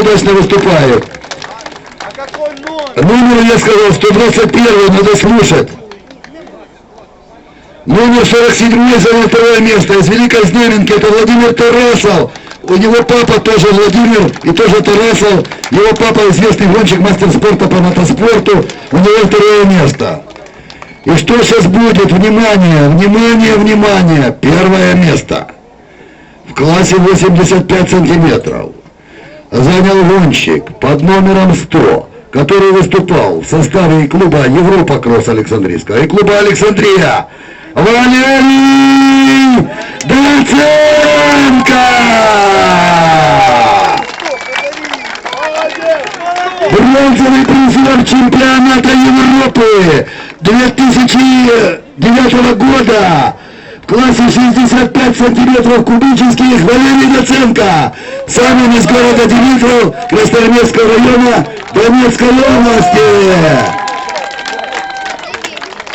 удачно выступает. Какой номер? Номер, я сказал, 121 надо слушать. Номер 47 занял второе место. Из Великой Знаменки это Владимир Тарасов. У него папа тоже Владимир и тоже Тарасов. Его папа известный гонщик, мастер спорта по мотоспорту. У него второе место. И что сейчас будет? Внимание, внимание, внимание. Первое место. В классе 85 сантиметров. Занял гонщик под номером 100, который выступал в составе клуба Европа Кросс Александрийского и клуба Александрия. Валерий Доценко! Бронзовый призер чемпионата Европы 2009 года классе 65 сантиметров кубических Валерий Доценко, сам он из города Димитров Красноармейского района Донецкой области.